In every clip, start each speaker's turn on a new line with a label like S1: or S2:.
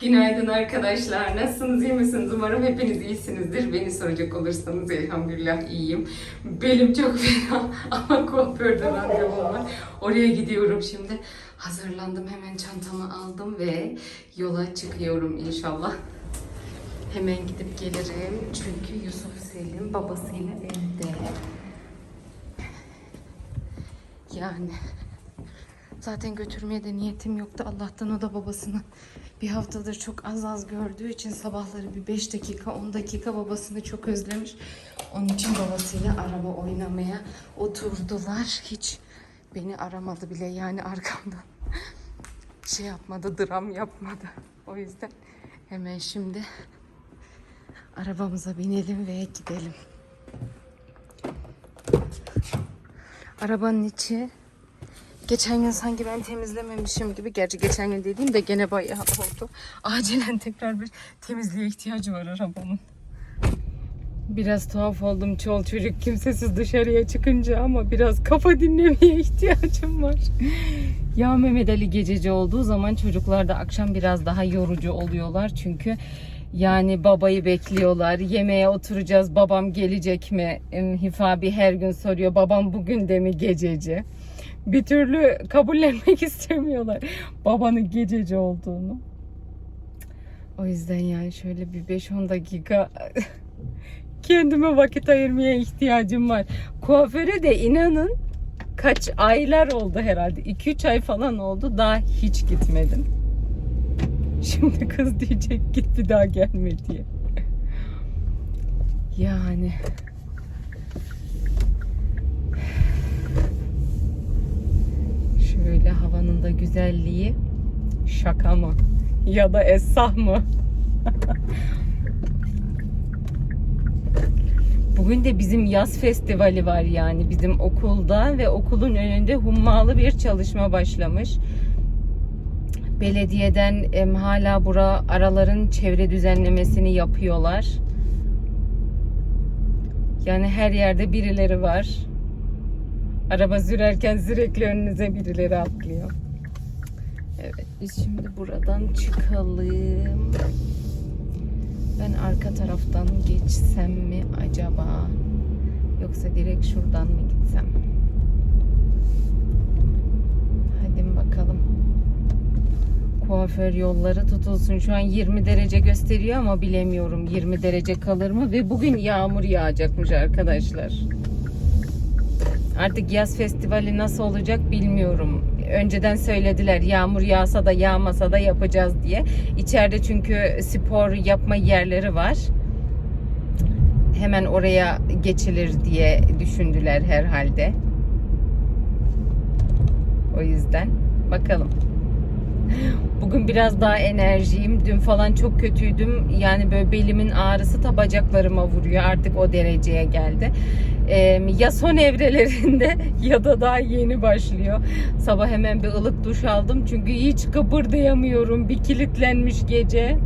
S1: Günaydın arkadaşlar. Nasılsınız? iyi misiniz? Umarım hepiniz iyisinizdir. Beni soracak olursanız elhamdülillah iyiyim. Belim çok fena ama kuaförde randevum var. Oraya gidiyorum şimdi. Hazırlandım. Hemen çantamı aldım ve yola çıkıyorum inşallah. Hemen gidip gelirim. Çünkü Yusuf Selim babasıyla evde. Yani Zaten götürmeye de niyetim yoktu. Allah'tan o da babasını bir haftadır çok az az gördüğü için sabahları bir 5 dakika 10 dakika babasını çok özlemiş. Onun için babasıyla araba oynamaya oturdular. Hiç beni aramadı bile yani arkamdan şey yapmadı, dram yapmadı. O yüzden hemen şimdi arabamıza binelim ve gidelim. Arabanın içi Geçen gün sanki ben temizlememişim gibi. Gerçi geçen gün dediğim de gene bayağı oldu. Acilen tekrar bir temizliğe ihtiyacı var arabamın. Biraz tuhaf oldum çol çocuk kimsesiz dışarıya çıkınca ama biraz kafa dinlemeye ihtiyacım var. Ya Mehmet Ali gececi olduğu zaman çocuklar da akşam biraz daha yorucu oluyorlar. Çünkü yani babayı bekliyorlar. Yemeğe oturacağız. Babam gelecek mi? Hifabi her gün soruyor. Babam bugün de mi gececi? Bir türlü kabullenmek istemiyorlar babanın gececi olduğunu. O yüzden yani şöyle bir 5-10 dakika kendime vakit ayırmaya ihtiyacım var. Kuaföre de inanın kaç aylar oldu herhalde. 2-3 ay falan oldu. Daha hiç gitmedim. Şimdi kız diyecek git bir daha gelme diye. Yani Şöyle havanın da güzelliği şaka mı? Ya da esah mı? Bugün de bizim yaz festivali var yani bizim okulda ve okulun önünde hummalı bir çalışma başlamış. Belediyeden em, hala bura araların çevre düzenlemesini yapıyorlar. Yani her yerde birileri var. Araba sürerken sürekli önünüze birileri atlıyor. Evet biz şimdi buradan çıkalım. Ben arka taraftan geçsem mi acaba? Yoksa direkt şuradan mı gitsem? Hadi bakalım. Kuaför yolları tutulsun. Şu an 20 derece gösteriyor ama bilemiyorum 20 derece kalır mı? Ve bugün yağmur yağacakmış arkadaşlar. Artık yaz festivali nasıl olacak bilmiyorum. Önceden söylediler yağmur yağsa da yağmasa da yapacağız diye. İçeride çünkü spor yapma yerleri var. Hemen oraya geçilir diye düşündüler herhalde. O yüzden bakalım. Bugün biraz daha enerjiyim. Dün falan çok kötüydüm. Yani böyle belimin ağrısı ta bacaklarıma vuruyor. Artık o dereceye geldi. Ee, ya son evrelerinde ya da daha yeni başlıyor. Sabah hemen bir ılık duş aldım. Çünkü hiç kıpırdayamıyorum. Bir kilitlenmiş gece.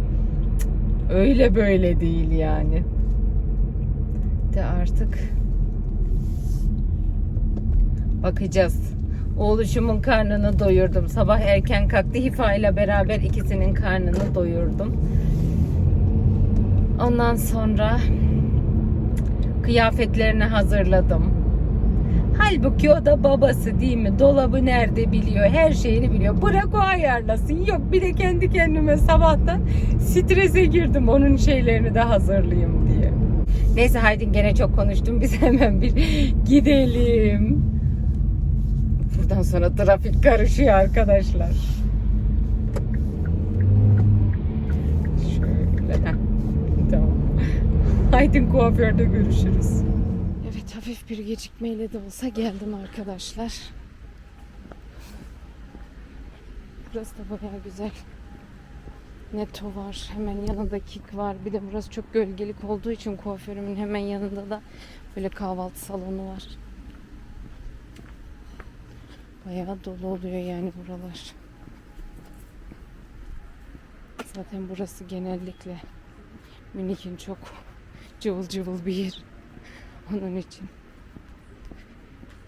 S1: Öyle böyle değil yani. De artık bakacağız. Oğluşumun karnını doyurdum. Sabah erken kalktı. Hifa ile beraber ikisinin karnını doyurdum. Ondan sonra kıyafetlerini hazırladım. Halbuki o da babası değil mi? Dolabı nerede biliyor, her şeyini biliyor. Bırak o ayarlasın. Yok bir de kendi kendime sabahtan strese girdim onun şeylerini de hazırlayayım diye. Neyse haydi gene çok konuştum. Biz hemen bir gidelim. Buradan sonra trafik karışıyor arkadaşlar. Şöyle. Tamam. Aydın kuaförde görüşürüz. Evet hafif bir gecikmeyle de olsa geldim arkadaşlar. Burası da bayağı güzel. Netto var. Hemen yanında Kik var. Bir de burası çok gölgelik olduğu için kuaförümün hemen yanında da böyle kahvaltı salonu var. Bayağı dolu oluyor yani buralar. Zaten burası genellikle Münih'in çok cıvıl cıvıl bir yer. Onun için.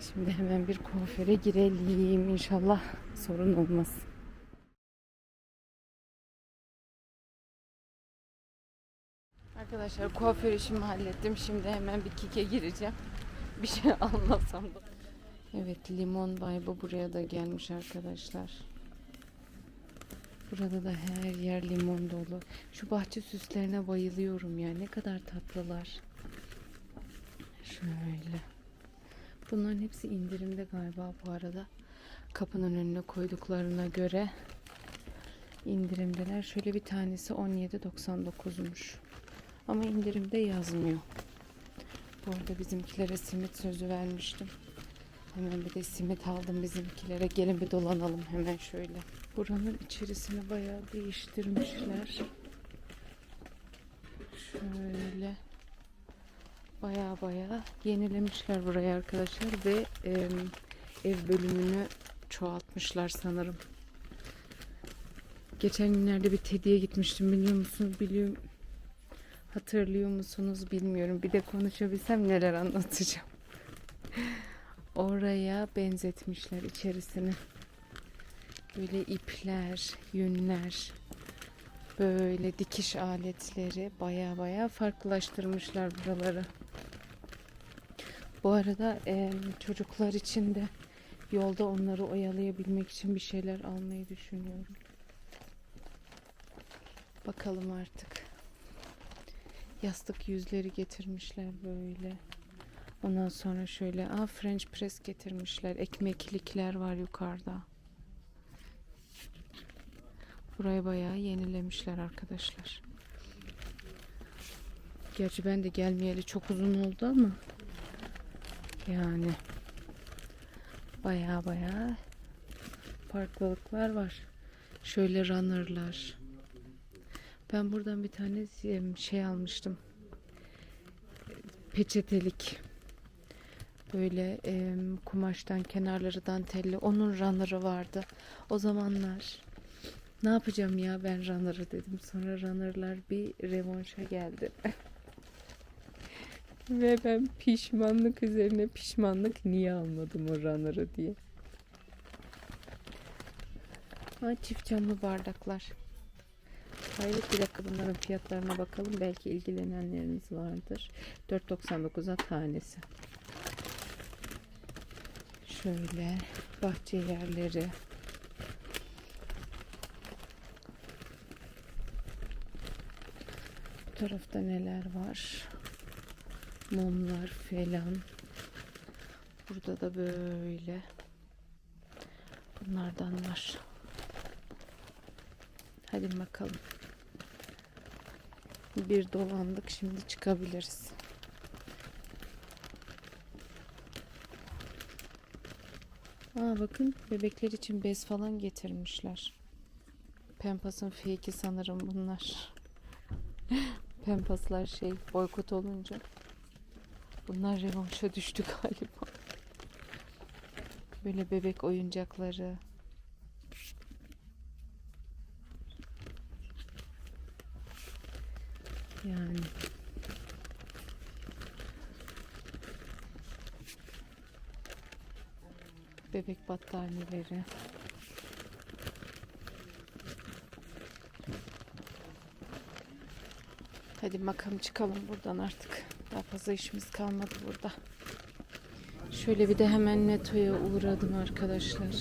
S1: Şimdi hemen bir kuaföre girelim. İnşallah sorun olmaz. Arkadaşlar kuaför işimi hallettim. Şimdi hemen bir kike gireceğim. Bir şey almasam da. Evet limon vibe'ı buraya da gelmiş arkadaşlar. Burada da her yer limon dolu. Şu bahçe süslerine bayılıyorum ya. Ne kadar tatlılar. Şöyle. Bunların hepsi indirimde galiba bu arada. Kapının önüne koyduklarına göre indirimdeler. Şöyle bir tanesi 17.99'muş. Ama indirimde yazmıyor. Bu arada bizimkilere simit sözü vermiştim. Hemen bir de simit aldım bizimkilere. Gelin bir dolanalım hemen şöyle. Buranın içerisini bayağı değiştirmişler. Şöyle. Bayağı bayağı yenilemişler burayı arkadaşlar ve em, ev bölümünü çoğaltmışlar sanırım. Geçen günlerde bir Teddy'ye gitmiştim biliyor musunuz? Biliyorum. Hatırlıyor musunuz bilmiyorum. Bir de konuşabilsem neler anlatacağım. Oraya benzetmişler içerisini. Böyle ipler, yünler, böyle dikiş aletleri baya baya farklılaştırmışlar buraları. Bu arada em, çocuklar için de yolda onları oyalayabilmek için bir şeyler almayı düşünüyorum. Bakalım artık. Yastık yüzleri getirmişler böyle. Ondan sonra şöyle aa French press getirmişler. Ekmeklikler var yukarıda. Burayı bayağı yenilemişler arkadaşlar. Gerçi ben de gelmeyeli çok uzun oldu ama yani bayağı bayağı farklılıklar var. Şöyle runner'lar. Ben buradan bir tane şey almıştım. Peçetelik. Böyle em, kumaştan kenarları dantelli. Onun runner'ı vardı. O zamanlar ne yapacağım ya ben runner'ı dedim. Sonra runner'lar bir revanşa geldi. Ve ben pişmanlık üzerine pişmanlık niye almadım o runner'ı diye. Ha, çift camlı bardaklar. Hayır bir dakika bunların fiyatlarına bakalım. Belki ilgilenenleriniz vardır. 4.99'a tanesi. Şöyle bahçe yerleri. Bu tarafta neler var? Mumlar falan. Burada da böyle. Bunlardan var. Hadi bakalım. Bir dolandık şimdi çıkabiliriz. Aa bakın bebekler için bez falan getirmişler. Pampas'ın fake'i sanırım bunlar. Pampas'lar şey boykot olunca. Bunlar revanşa düştü galiba. Böyle bebek oyuncakları. Yani. Bebek battaniyeleri. Hadi bakalım çıkalım buradan artık. Daha fazla işimiz kalmadı burada. Şöyle bir de hemen Neto'ya uğradım arkadaşlar.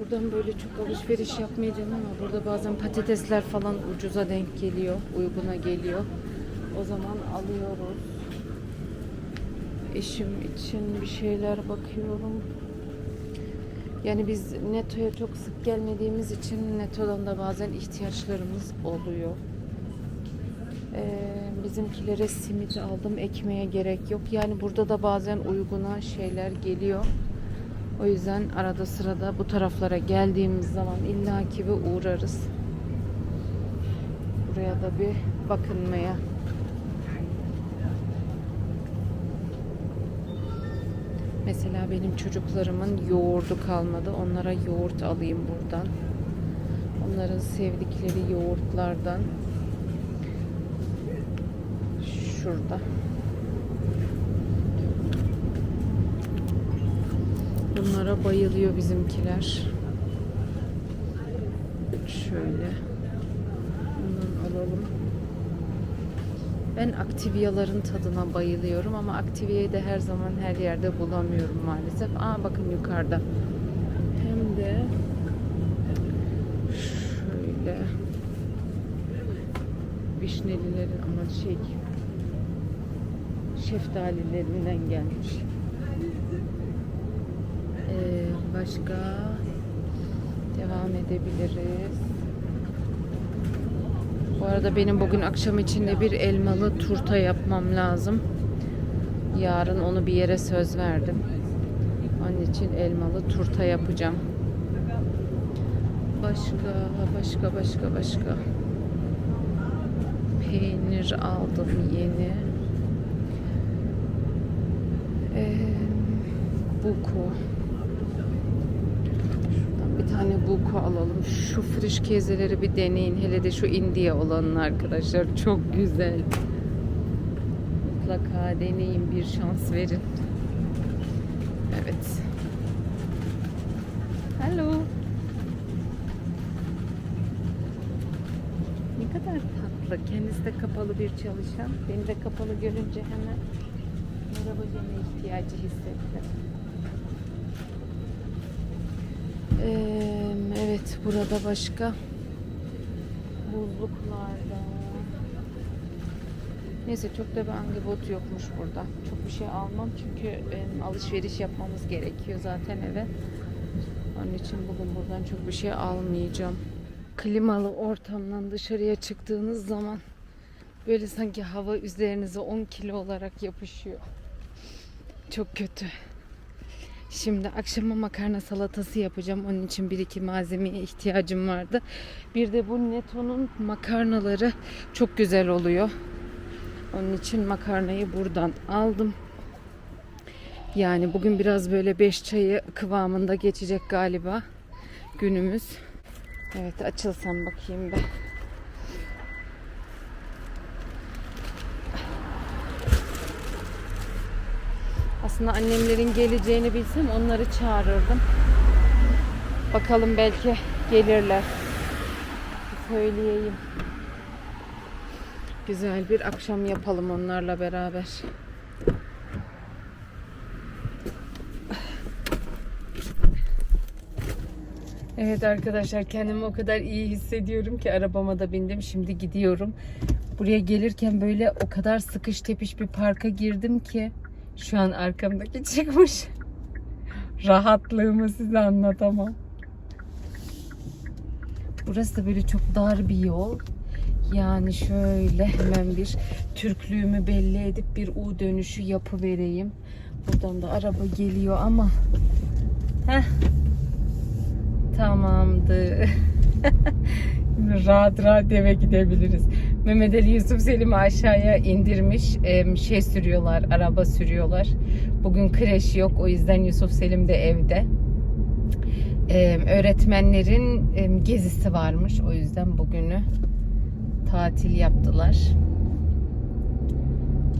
S1: Buradan böyle çok alışveriş yapmayacağım ama burada bazen patatesler falan ucuza denk geliyor, uyguna geliyor. O zaman alıyoruz. Eşim için bir şeyler bakıyorum. Yani biz Neto'ya çok sık gelmediğimiz için Neto'dan da bazen ihtiyaçlarımız oluyor. Ee, bizimkilere simit aldım, ekmeğe gerek yok. Yani burada da bazen uyguna şeyler geliyor. O yüzden arada sırada bu taraflara geldiğimiz zaman illaki bir uğrarız. Buraya da bir bakınmaya. Mesela benim çocuklarımın yoğurdu kalmadı. Onlara yoğurt alayım buradan. Onların sevdikleri yoğurtlardan. Şurada. Bunlara bayılıyor bizimkiler. Şöyle. Bundan alalım. Ben aktivyaların tadına bayılıyorum ama aktiviyeyi de her zaman her yerde bulamıyorum maalesef. Aa bakın yukarıda. Hem de şöyle vişnelilerin ama şey şeftalilerinden gelmiş. Ee, başka devam edebiliriz. Bu arada benim bugün akşam içinde bir elmalı turta yapmam lazım. Yarın onu bir yere söz verdim. Onun için elmalı turta yapacağım. Başka, başka, başka, başka. Peynir aldım yeni. Ee, buko. Şuradan bir buko alalım. Şu friş kezeleri bir deneyin. Hele de şu India olanın arkadaşlar. Çok güzel. Mutlaka deneyin. Bir şans verin. Evet. Hello. Ne kadar tatlı. Kendisi de kapalı bir çalışan. Beni de kapalı görünce hemen merhaba deme ihtiyacı hissetti. Ee, evet burada başka buzluklarda neyse çok da bir angebot yokmuş burada. Çok bir şey almam çünkü em, alışveriş yapmamız gerekiyor zaten eve. Onun için bugün buradan çok bir şey almayacağım. Klimalı ortamdan dışarıya çıktığınız zaman böyle sanki hava üzerinize 10 kilo olarak yapışıyor. Çok kötü. Şimdi akşama makarna salatası yapacağım. Onun için bir iki malzemeye ihtiyacım vardı. Bir de bu Neto'nun makarnaları çok güzel oluyor. Onun için makarnayı buradan aldım. Yani bugün biraz böyle beş çayı kıvamında geçecek galiba günümüz. Evet açılsam bakayım ben. Aslında annemlerin geleceğini bilsem onları çağırırdım. Bakalım belki gelirler. Söyleyeyim. Güzel bir akşam yapalım onlarla beraber. Evet arkadaşlar kendimi o kadar iyi hissediyorum ki arabama da bindim. Şimdi gidiyorum. Buraya gelirken böyle o kadar sıkış tepiş bir parka girdim ki şu an arkamdaki çıkmış. Rahatlığımı size anlatamam. Burası da böyle çok dar bir yol. Yani şöyle hemen bir Türklüğümü belli edip bir U dönüşü yapı vereyim. Buradan da araba geliyor ama Heh. Tamamdır. Şimdi rahat rahat eve gidebiliriz. Mehmet Ali Yusuf Selim'i aşağıya indirmiş. Şey sürüyorlar, araba sürüyorlar. Bugün kreş yok. O yüzden Yusuf Selim de evde. Öğretmenlerin gezisi varmış. O yüzden bugünü tatil yaptılar.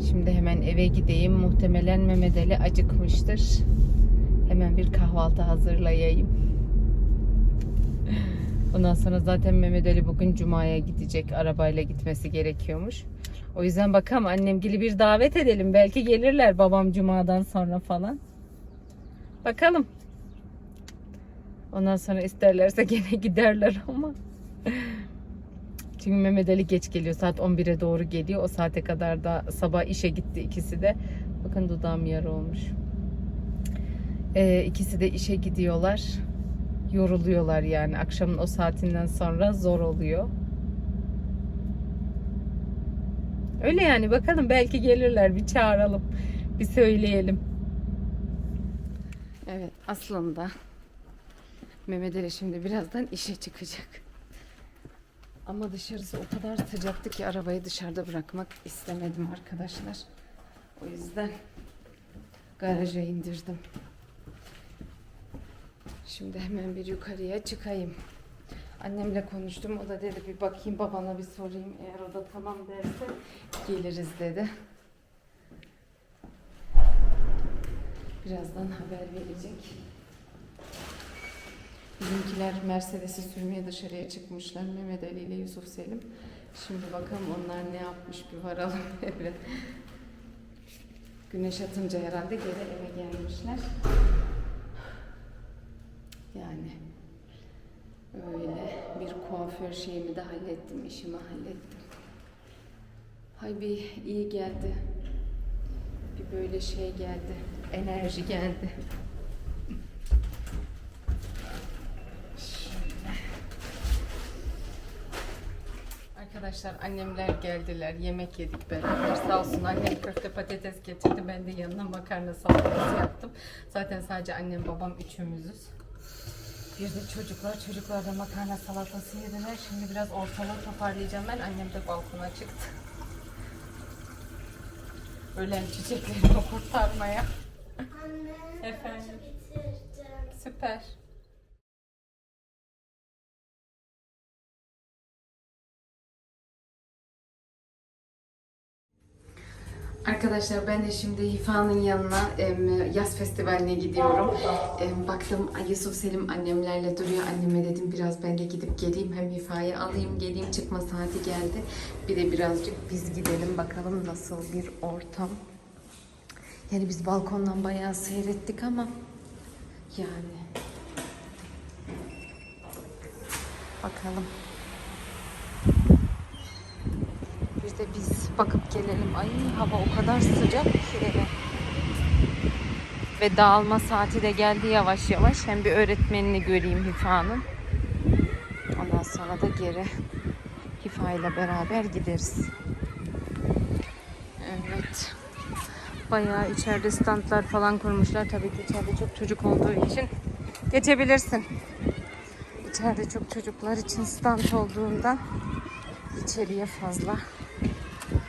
S1: Şimdi hemen eve gideyim. Muhtemelen Mehmet Ali acıkmıştır. Hemen bir kahvaltı hazırlayayım. Ondan sonra zaten Mehmet Ali bugün Cuma'ya gidecek. Arabayla gitmesi gerekiyormuş. O yüzden bakalım annemgili bir davet edelim. Belki gelirler babam Cuma'dan sonra falan. Bakalım. Ondan sonra isterlerse gene giderler ama. Çünkü Mehmet Ali geç geliyor. Saat 11'e doğru geliyor. O saate kadar da sabah işe gitti ikisi de. Bakın dudağım yarı olmuş. Ee, ikisi de işe gidiyorlar. Yoruluyorlar yani. Akşamın o saatinden sonra zor oluyor. Öyle yani bakalım belki gelirler bir çağıralım. Bir söyleyelim. Evet aslında Mehmet Ali şimdi birazdan işe çıkacak. Ama dışarısı o kadar sıcaktı ki arabayı dışarıda bırakmak istemedim arkadaşlar. O yüzden garaja indirdim. Şimdi hemen bir yukarıya çıkayım. Annemle konuştum. O da dedi bir bakayım babana bir sorayım. Eğer o da tamam derse geliriz dedi. Birazdan haber verecek. Bizimkiler Mercedes'i sürmeye dışarıya çıkmışlar. Mehmet Ali ile Yusuf Selim. Şimdi bakalım onlar ne yapmış bir varalım eve. Güneş atınca herhalde geri eve gelmişler. Yani öyle bir kuaför şeyimi de hallettim, işimi hallettim. Hay bir iyi geldi. Bir böyle şey geldi. Enerji geldi. Arkadaşlar annemler geldiler. Yemek yedik beraber. Sağ olsun annem köfte patates getirdi. Ben de yanına makarna salatası yaptım. Zaten sadece annem babam üçümüzüz. Bir de çocuklar. Çocuklar da makarna salatası yediler. Şimdi biraz ortalığı toparlayacağım ben. Annem de balkona çıktı. Ölen çiçeklerimi kurtarmaya.
S2: Anne.
S1: Efendim? Süper. Arkadaşlar ben de şimdi Hifa'nın yanına yaz festivaline gidiyorum. Baktım Yusuf Selim annemlerle duruyor. Anneme dedim biraz ben de gidip geleyim. Hem Hifa'yı alayım geleyim çıkma saati geldi. Bir de birazcık biz gidelim bakalım nasıl bir ortam. Yani biz balkondan bayağı seyrettik ama yani bakalım. Bir de biz bakıp gelelim. Ay hava o kadar sıcak ki. Ve dağılma saati de geldi yavaş yavaş. Hem bir öğretmenini göreyim Hifa'nın. Ondan sonra da geri Hifa ile beraber gideriz. Evet. Bayağı içeride standlar falan kurmuşlar. Tabii ki içeride çok çocuk olduğu için geçebilirsin. İçeride çok çocuklar için stand olduğundan içeriye fazla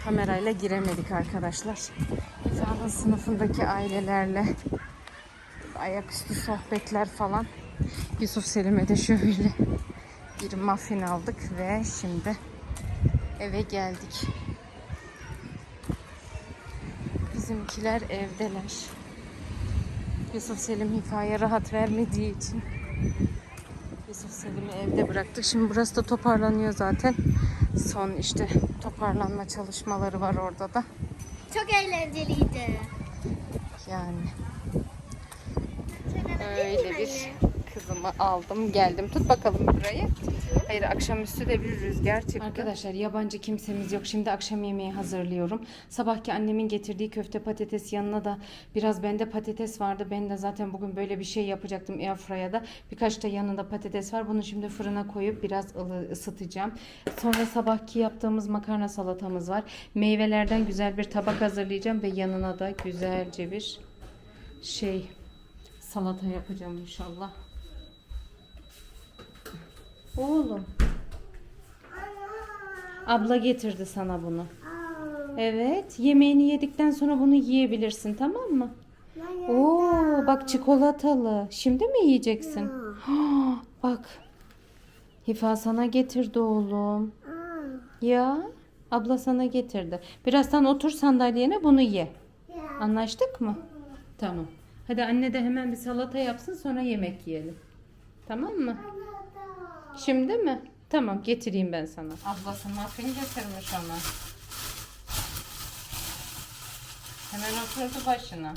S1: kamerayla giremedik arkadaşlar. Sağın sınıfındaki ailelerle ayaküstü sohbetler falan. Yusuf Selim'e de şöyle bir muffin aldık ve şimdi eve geldik. Bizimkiler evdeler. Yusuf Selim Hifa'ya rahat vermediği için Yusuf Selim'i evde bıraktık. Şimdi burası da toparlanıyor zaten. Son işte toparlanma çalışmaları var orada da.
S2: Çok eğlenceliydi.
S1: Yani öyle bir kızımı aldım geldim. Tut bakalım burayı. Hayır akşamüstü de bir rüzgar çıktı. Arkadaşlar yabancı kimsemiz yok. Şimdi akşam yemeği hazırlıyorum. Sabahki annemin getirdiği köfte patates yanına da biraz bende patates vardı. Ben de zaten bugün böyle bir şey yapacaktım airfryer'da. Birkaç da yanında patates var. Bunu şimdi fırına koyup biraz ısıtacağım. Sonra sabahki yaptığımız makarna salatamız var. Meyvelerden güzel bir tabak hazırlayacağım ve yanına da güzelce bir şey salata yapacağım inşallah. Oğlum. Abla getirdi sana bunu. Evet, yemeğini yedikten sonra bunu yiyebilirsin, tamam mı? Oo, bak çikolatalı. Şimdi mi yiyeceksin? Bak. Hifa sana getirdi oğlum. Ya, abla sana getirdi. Birazdan otur sandalyene bunu ye. Anlaştık mı? Tamam. Hadi anne de hemen bir salata yapsın sonra yemek yiyelim. Tamam mı? Şimdi mi? Tamam getireyim ben sana. Ablası muffin getirmiş ona. Hemen oturdu başına.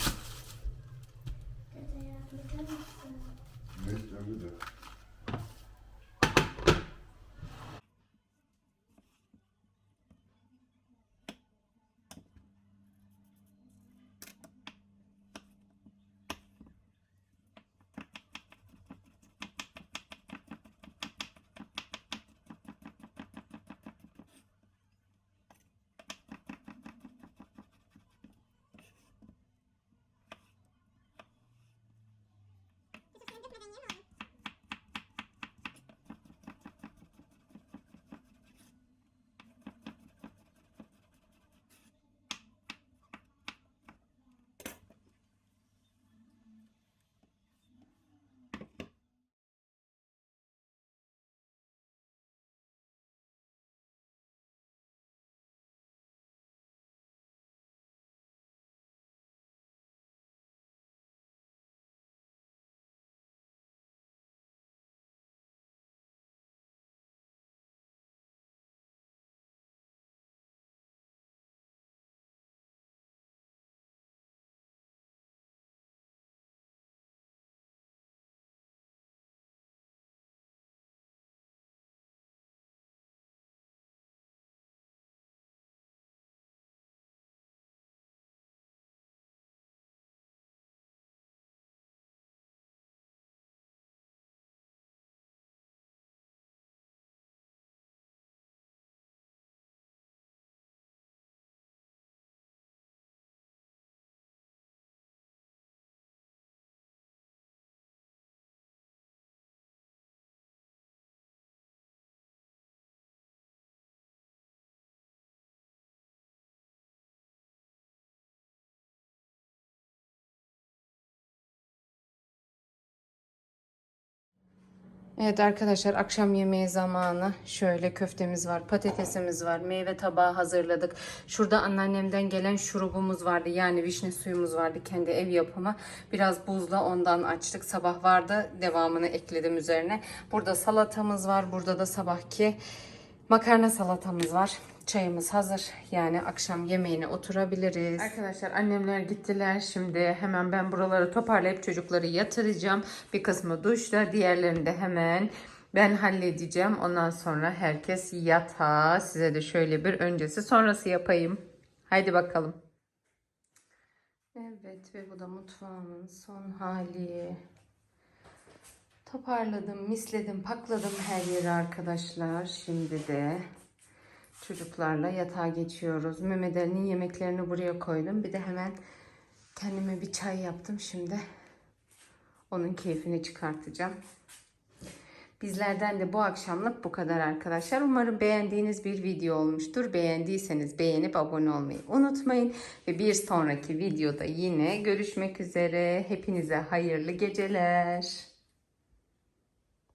S1: Evet arkadaşlar akşam yemeği zamanı. Şöyle köftemiz var, patatesimiz var, meyve tabağı hazırladık. Şurada anneannemden gelen şurubumuz vardı. Yani vişne suyumuz vardı kendi ev yapımı. Biraz buzla ondan açtık. Sabah vardı. Devamını ekledim üzerine. Burada salatamız var. Burada da sabahki makarna salatamız var. Çayımız hazır. Yani akşam yemeğine oturabiliriz. Arkadaşlar annemler gittiler. Şimdi hemen ben buraları toparlayıp çocukları yatıracağım. Bir kısmı duşta, diğerlerini de hemen ben halledeceğim. Ondan sonra herkes yatağa. Size de şöyle bir öncesi sonrası yapayım. Haydi bakalım. Evet ve bu da mutfağımın son hali. Toparladım, misledim, pakladım her yeri arkadaşlar. Şimdi de çocuklarla yatağa geçiyoruz. Mehmet Ali'nin yemeklerini buraya koydum. Bir de hemen kendime bir çay yaptım şimdi. Onun keyfini çıkartacağım. Bizlerden de bu akşamlık bu kadar arkadaşlar. Umarım beğendiğiniz bir video olmuştur. Beğendiyseniz beğenip abone olmayı unutmayın. Ve bir sonraki videoda yine görüşmek üzere. Hepinize hayırlı geceler.